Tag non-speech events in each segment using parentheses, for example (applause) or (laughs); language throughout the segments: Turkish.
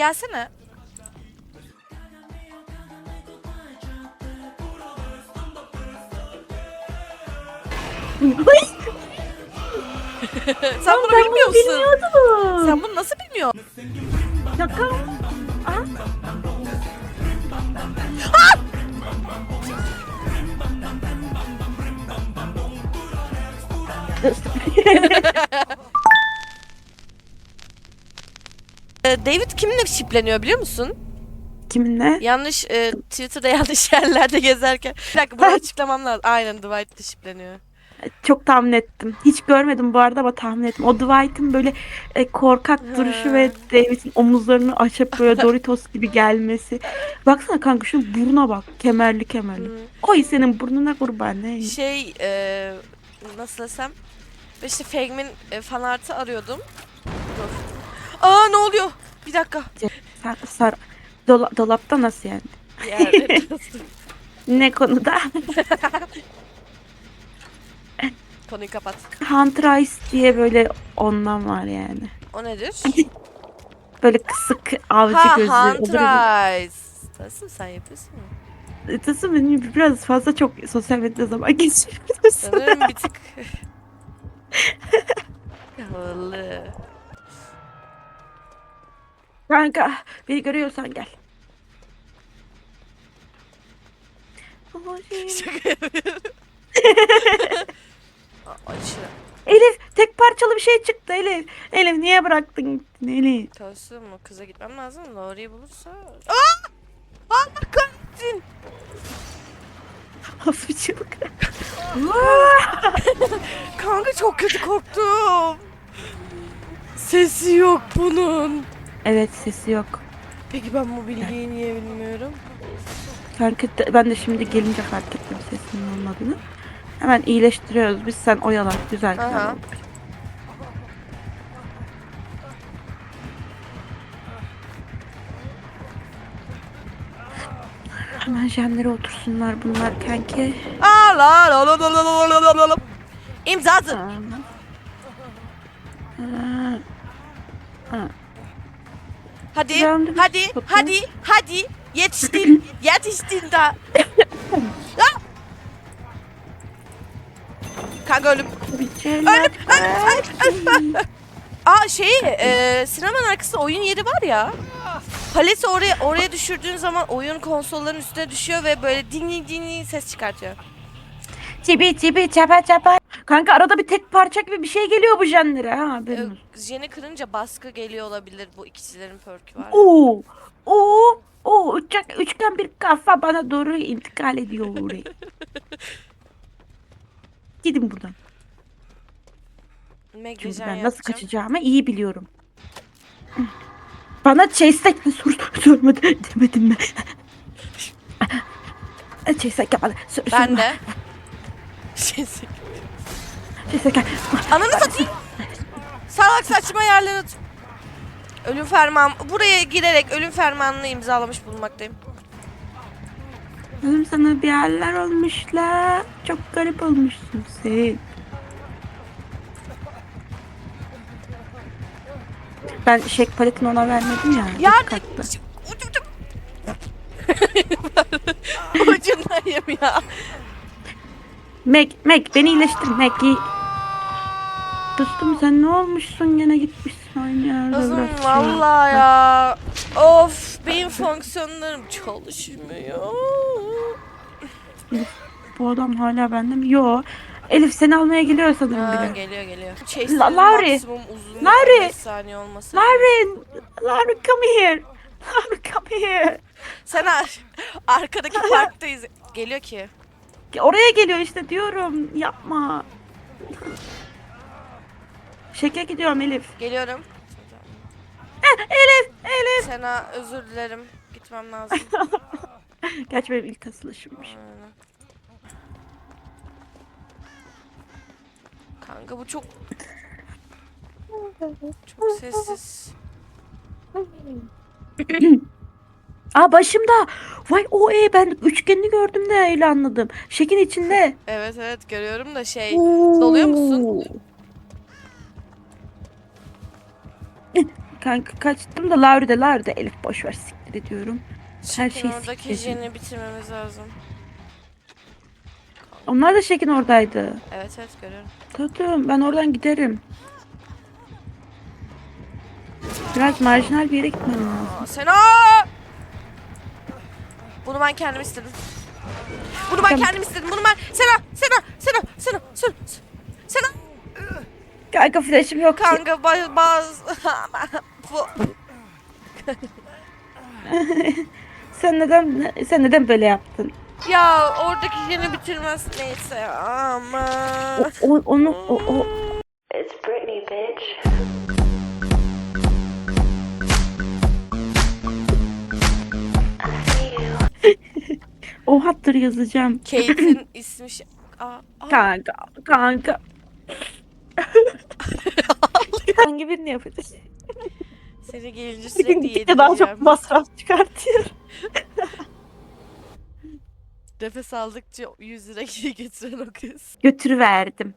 gelsene. (laughs) Sen bunu ben bilmiyor bunu musun? bilmiyordum. Sen bunu nasıl bilmiyorsun? Şaka. Aa, (laughs) (laughs) Ee, David kimle şipleniyor biliyor musun? Kiminle? Yanlış e, Twitter'da yanlış (laughs) yerlerde gezerken. Bir dakika bunu açıklamam lazım. Aynen Dwight'le şipleniyor. Çok tahmin ettim. Hiç görmedim bu arada ama tahmin ettim. O Dwight'ın böyle e, korkak duruşu ve David'in omuzlarını açıp böyle (laughs) Doritos gibi gelmesi. Baksana kanka şu buruna bak. Kemerli kemerli. Hı. Oy senin burnuna kurban ne? Şey e, nasıl desem işte Fagmin e, fan art'ı arıyordum. Dur. Aa ne oluyor? Bir dakika. Sar, sar. Dola- dolapta nasıl yani? Tuttum. (laughs) Ne konuda? (laughs) Konuyu kapat. Hunter Ice diye böyle ondan var yani. O nedir? (laughs) Böyle kısık avcı ha gözlü. Hunter Eyes. Nasıl sen yapıyorsun? Tasım benim biraz fazla çok sosyal medyada zaman geçiriyorsun. Sanırım bir tık... Havalı. Kanka beni görüyorsan gel. (laughs) Elif tek parçalı bir şey çıktı Elif. Elif niye bıraktın gittin Elif? Tavsiye mu? Kıza gitmem lazım. Laurie'yi bulursa... Aa! Allah kahretsin! (laughs) Hafifçilik. (laughs) Kanka çok kötü korktum. Sesi yok bunun. Evet sesi yok. Peki ben bu bilgiyi niye bilmiyorum? Kanka de- ben de şimdi gelince fark ettim sesinin olmadığını. Hemen iyileştiriyoruz biz sen oyalan güzel Aha. Hemen jenlere otursunlar bunlar kanki. Aa la la la la la la la la la. İmzası. Tamam. Aa, Hadi, Beğendim. hadi, Bakın. hadi, hadi. Yetiştin, (laughs) yetiştin daha. Ah! Kanka ölüm. bir şeyler var. Aa şey, e, sinemanın arkasında oyun yeri var ya. Paleti oraya oraya düşürdüğün zaman oyun konsolların üstüne düşüyor ve böyle ding ding ding ding ses çıkartıyor. Çibi çibi çapa çapa. Kanka arada bir tek parça gibi bir şey geliyor bu jenlere ha E, haberin olsun. jeni kırınca baskı geliyor olabilir. Bu ikicilerin perkü var. Oo, oo, oo, uçak, üçgen bir kafa bana doğru intikal ediyor oraya. (laughs) Gidin buradan. Meg Çünkü jen ben nasıl yapacağım. kaçacağımı iyi biliyorum. Bana chase'de sor, sormadı demedim mi? Chase'de (laughs) yapmadı. Sor, Ben sorma. de. (laughs) Şey, Ananı satayım. Salak saçma yerlere tut. Ölüm ferman buraya girerek ölüm fermanını imzalamış bulunmaktayım. Oğlum sana bir haller olmuşlar. Çok garip olmuşsun sen. Ben şek paletini ona vermedim ya. Ya çok katlı. ucum Ucundayım ya. Meg, Meg beni iyileştir Meg. Dostum sen ne olmuşsun gene gitmişsin aynı yerde. Kızım bırakıyorsun. vallahi ya. Of beyin fonksiyonlarım çalışmıyor. Bu adam hala bende mi? Yo. Elif seni almaya geliyor sanırım Ha, biri. geliyor geliyor. Chase'lerin La- Larry. maksimum uzunluğu Larry. 15 saniye olması. Larry! Larry come here! Larry come here! Sen ar- arkadaki parktayız. Geliyor ki. Oraya geliyor işte diyorum. Yapma. Şeke gidiyorum Elif. Geliyorum. Elif! Elif! Sena özür dilerim. Gitmem lazım. (laughs) Gerçi benim ilk asılışımmış. Aynen. Kanka bu çok (laughs) çok sessiz. (clears throat) Aa başımda. Vay o e ben üçgenini gördüm de öyle anladım. Şekin içinde. (laughs) Evet evet görüyorum da şey doluyor musun? Kanka kaçtım da Lauri de Lauri de Elif boş ver siktir ediyorum. Her Şekin şey oradaki siktir. jeni bitirmemiz lazım. Onlar da şekin oradaydı. Evet evet görüyorum. Tatlım ben oradan giderim. Biraz marjinal bir yere gitmem lazım. Sena! Bunu ben kendim istedim. Bunu ben kendim istedim. Bunu ben Sena, Sena, Sena, Sena, Sena, Sena. Kanka flash'im yok. Kanka bazı (laughs) bazı (laughs) Sen neden sen neden böyle yaptın? ya oradaki jeni bitirmez neyse ama O, o- onu o, o It's Britney, bitch. O hattır yazacağım. Kate'in ismi şey... Aa, aa, Kanka kanka. (laughs) Hangi birini yapacağız? seni gelince sürekli gittikçe daha çok yedireceğim. masraf çıkartıyor. (laughs) Nefes aldıkça 100 lira geri getiren o kız. Götürüverdim.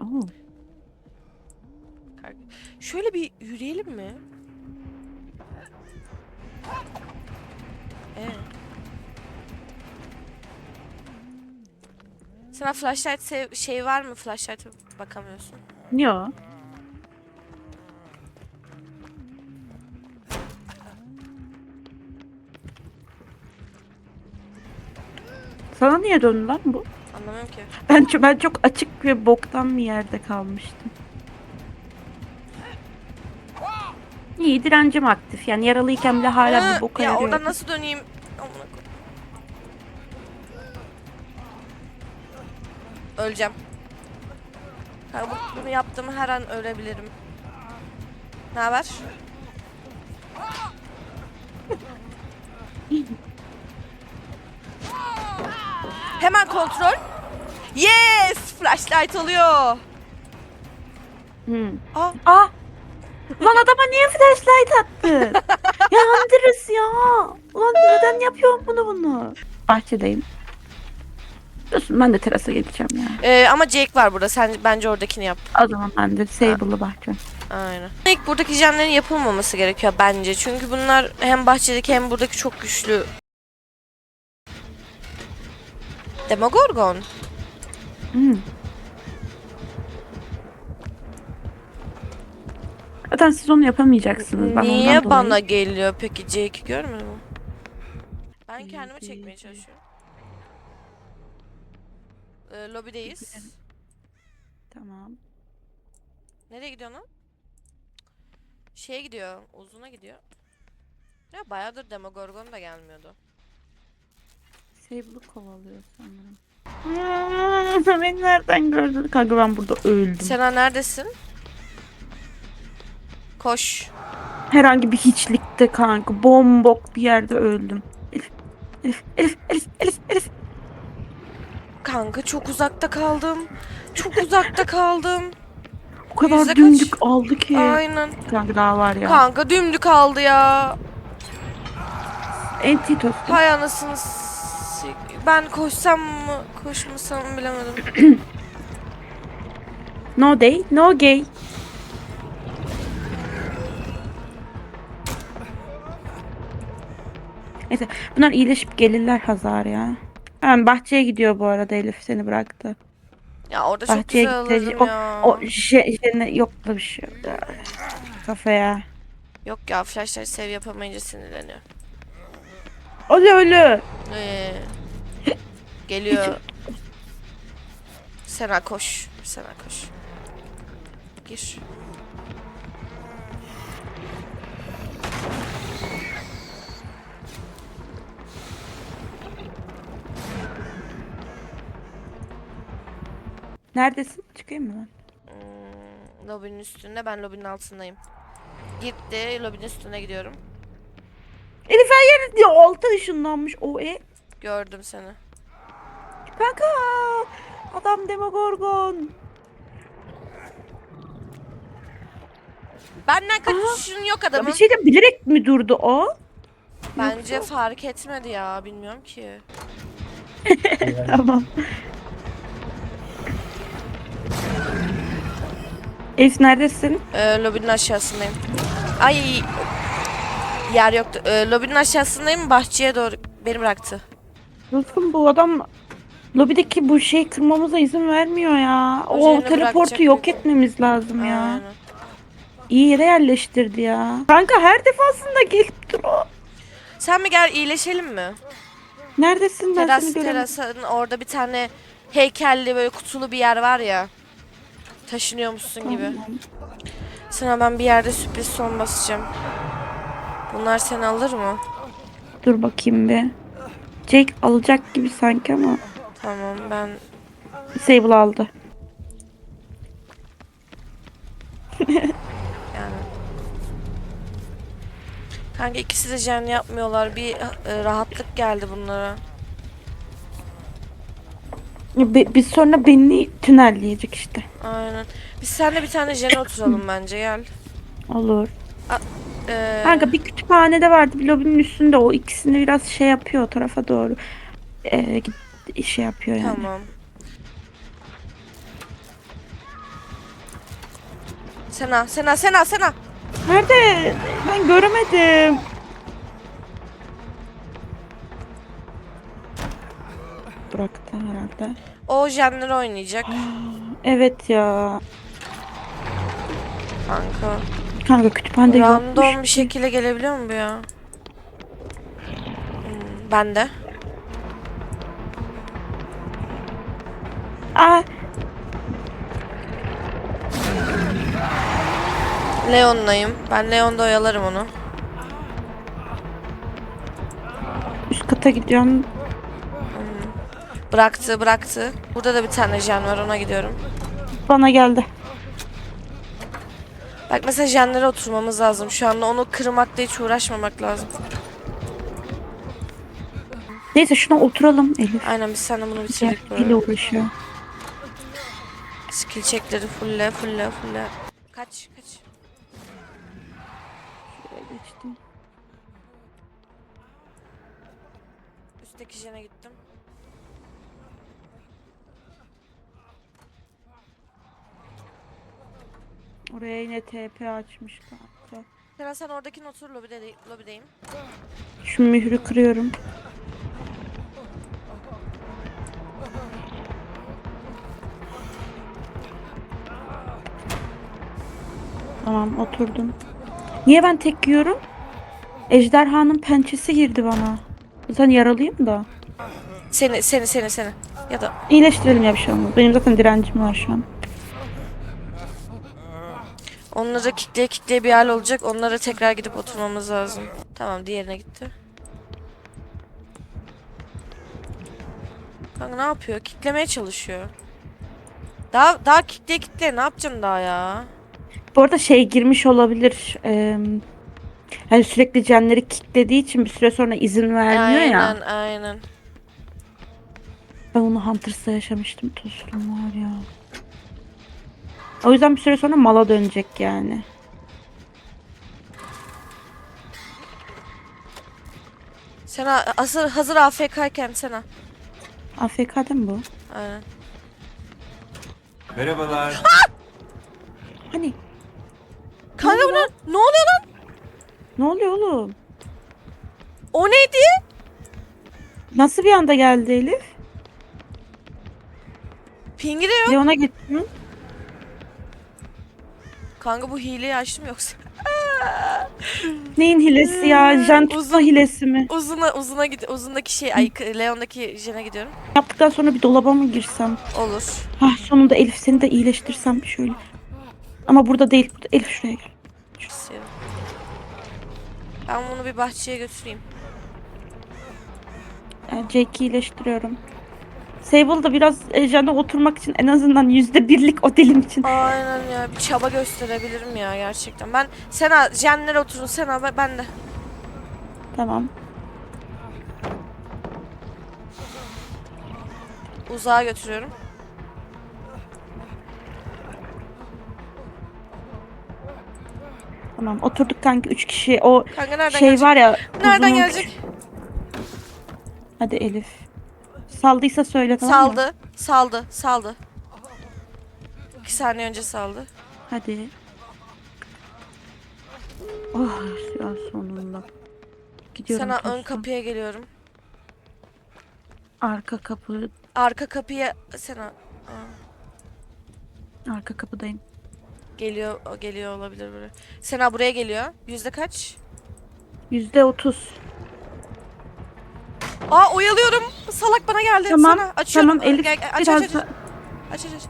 Oo. Şöyle bir yürüyelim mi? Sana flashlight şey var mı? Flashlight'a bakamıyorsun. Yo. Sana niye döndü lan bu? Anlamıyorum ki. Ben çok, ben çok açık ve boktan bir yerde kalmıştım. İyi direncim aktif. Yani yaralıyken bile hala Hı, bir boka Ya yarıyor. oradan nasıl döneyim? Öleceğim. Ha, bu- bunu yaptığımı her an ölebilirim. Ne haber? (laughs) Hemen kontrol. Yes! Flashlight oluyor. Hı. Aa, Aa! Lan adama niye flashlight attın? (laughs) ya Andres ya. Ulan neden yapıyorsun bunu bunu? Bahçedeyim. Dostum ben de terasa geçeceğim ya. Ee, ama Jake var burada. Sen bence oradakini yap. O zaman ben de Sable'lı bahçe. Aynen. İlk buradaki jenlerin yapılmaması gerekiyor bence. Çünkü bunlar hem bahçedeki hem buradaki çok güçlü. Demogorgon. Hı. Zaten siz onu yapamayacaksınız. Ben Niye dolayı- bana geliyor peki Jake'i görmüyor musun? Ben kendime çekmeye çalışıyorum. Ee, lobideyiz. Tamam. Nereye gidiyor lan? Şeye gidiyor. Uzuna gidiyor. Ya bayağıdır Demogorgon da gelmiyordu. Sable'ı kovalıyor sanırım. (laughs) Beni nereden gördün? Kanka ben burada öldüm. Sena neredesin? Koş. Herhangi bir hiçlikte kanka. Bombok bir yerde öldüm. Elif, Elif, Elif, Elif, Elif, Elif. Kanka çok uzakta kaldım. Çok uzakta kaldım. O kadar Yüzde kaç? dümdük aldı ki. Aynen. Kanka daha var ya. Kanka dümdük kaldı ya. Entitos. Hay anasını s- Ben koşsam mı koşmasam mı bilemedim. (clears throat) No day, no gay. Neyse bunlar iyileşip gelirler Hazar ya. Hemen bahçeye gidiyor bu arada Elif seni bıraktı. Ya orada çok Bahçeye güzel gidecek. alırım O, ya. o je, jene yok da bir şey yok. ya. Kafaya. Yok ya flashlight sev yapamayınca sinirleniyor. Ölü ölü. Ee, geliyor. Sena koş. Sena koş. Gir. Neredesin? Çıkayım mı ben? Hmm, lobinin üstünde ben lobinin altındayım. Gitti lobinin üstüne gidiyorum. Elif her yer diyor altı ışınlanmış o e. Gördüm seni. Kanka adam Demogorgon. Benden kaçışın yok Ya adamın. bir şey de bilerek mi durdu o? Bence fark etmedi ya bilmiyorum ki. (laughs) Tamam. Elif neredesin? Ee, lobinin aşağısındayım. Ay yer yoktu. Ee, lobinin aşağısındayım. Bahçeye doğru beni bıraktı. Dostum bu adam lobideki bu şey kırmamıza izin vermiyor ya. O Jen'i teleportu bırakacak yok dedi. etmemiz lazım ya. Aynen. İyi yere yerleştirdi ya. Kanka her defasında gelip dur o. Sen mi gel iyileşelim mi? Neredesin ben Teras seni göremedim. terasın orada bir tane heykelli böyle kutulu bir yer var ya. Taşınıyormuşsun gibi. Sana ben bir yerde sürpriz son basacağım. Bunlar seni alır mı? Dur bakayım bir. Jake alacak gibi sanki ama Tamam ben Sable aldı. yani. Kanka ikisi de jen yapmıyorlar. Bir e, rahatlık geldi bunlara. Bi- Biz sonra beni tünelleyecek işte. Aynen. Biz seninle bir tane jene oturalım (clears throat) bence gel. Olur. Ee, Kanka bir kütüphanede vardı bir lobinin üstünde o ikisini biraz şey yapıyor o tarafa doğru. Ee, şey yapıyor yani. Tamam. Sena, Sena, Sena, Sena. Nerede? Ben göremedim. Bıraktı herhalde. O jenleri oynayacak Evet ya. kanka. Kanka kütüphanede Random yokmuş. bir şekilde gelebiliyor mu bu ya? Hmm, ben de. Aa, Leon'layım. Ben Leon'da oyalarım onu. üst kata gidiyorum. Bıraktı, bıraktı. Burada da bir tane jen var ona gidiyorum. Bana geldi. Bak mesela jenlere oturmamız lazım. Şu anda onu kırmakla hiç uğraşmamak lazım. Neyse şuna oturalım Elif. Aynen biz seninle bunu bitirdik böyle. uğraşıyor. Skill checkleri fulle, fulle, fulle. Kaç, kaç. Geçtim. Üstteki jene gittim. Oraya yine TP açmış kanka. Sena sen oradakine otur lobide, de- lobideyim. Şu mührü kırıyorum. Tamam oturdum. Niye ben tek yiyorum? Ejderhanın pençesi girdi bana. Zaten yaralıyım da. Seni, seni, seni, seni. Ya da İyileştirelim ya bir şey olmaz. Benim zaten direncim var şu an. Onları kitleye kitleye bir hal olacak. Onlara tekrar gidip oturmamız lazım. Tamam diğerine gitti. Kanka ne yapıyor? Kitlemeye çalışıyor. Daha daha kitleye kitleye ne yapacaksın daha ya? Bu arada şey girmiş olabilir. eee, hani sürekli canları kilitlediği için bir süre sonra izin vermiyor ya. aynen aynen. Ben onu Hunters'ta yaşamıştım. Tosunum var ya. O yüzden bir süre sonra mala dönecek yani. Sena hazır hazır AFK'yken Sena. AFK'da mı bu? Aynen. Merhabalar. Hani Kanka buna ne oluyor lan? ne oluyor oğlum? O neydi? Nasıl bir anda geldi Elif? Pingi de yok. Leon'a gittim. Kanka bu hileyi açtım yoksa. (laughs) Neyin hilesi ya? Jen tutma hilesi mi? Uzuna uzuna gid uzundaki şey ay Leon'daki jene gidiyorum. Yaptıktan sonra bir dolaba mı girsem? Olur. Hah sonunda Elif seni de iyileştirsem şöyle. Ama burada değil. Burada. Elif şuraya gel. Ben bunu bir bahçeye götüreyim. Yani Jake'i iyileştiriyorum. Sable da biraz e, Jen'e oturmak için en azından yüzde birlik o dilim için. Aynen ya bir çaba gösterebilirim ya gerçekten. Ben Sena jenlere oturun Sena ben, ben de. Tamam. Uzağa götürüyorum. Tamam oturduk kanka üç kişi. O Kanka nereden şey gelecek? var ya. Nereden uzun- gelecek? Hadi Elif. Saldıysa söyle tamam mı? Saldı. Saldı. Saldı. İki saniye önce saldı. Hadi. Oh ya sonunda. Gidiyorum. Sana ön Tosun. kapıya geliyorum. Arka kapı. Arka kapıya Sena Aa, Arka kapıdayım. geliyor o geliyor olabilir böyle. Sena buraya geliyor. Yüzde kaç? Yüzde otuz. Aa oyalıyorum. Salak bana geldi. Tamam. Sena açıyorum. Tamam Elif Gel, aç, biraz aç, aç, da- aç, aç, aç.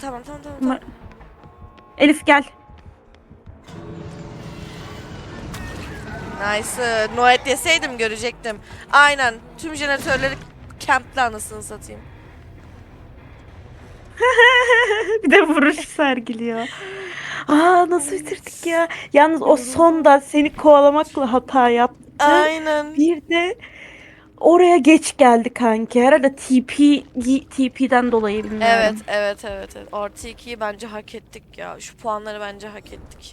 Tamam tamam tamam. tamam. Ma- Elif gel. Nice. Noet yeseydim görecektim. Aynen. Tüm jeneratörleri camp'li anasını satayım. (laughs) bir de vuruş sergiliyor. Aa nasıl bitirdik ya? Yalnız o sonda seni kovalamakla hata yaptı. Aynen. Bir de oraya geç geldi kanki. Herhalde TP TP'den dolayı bilmiyorum. Evet, evet, evet, evet. Artı 2'yi bence hak ettik ya. Şu puanları bence hak ettik.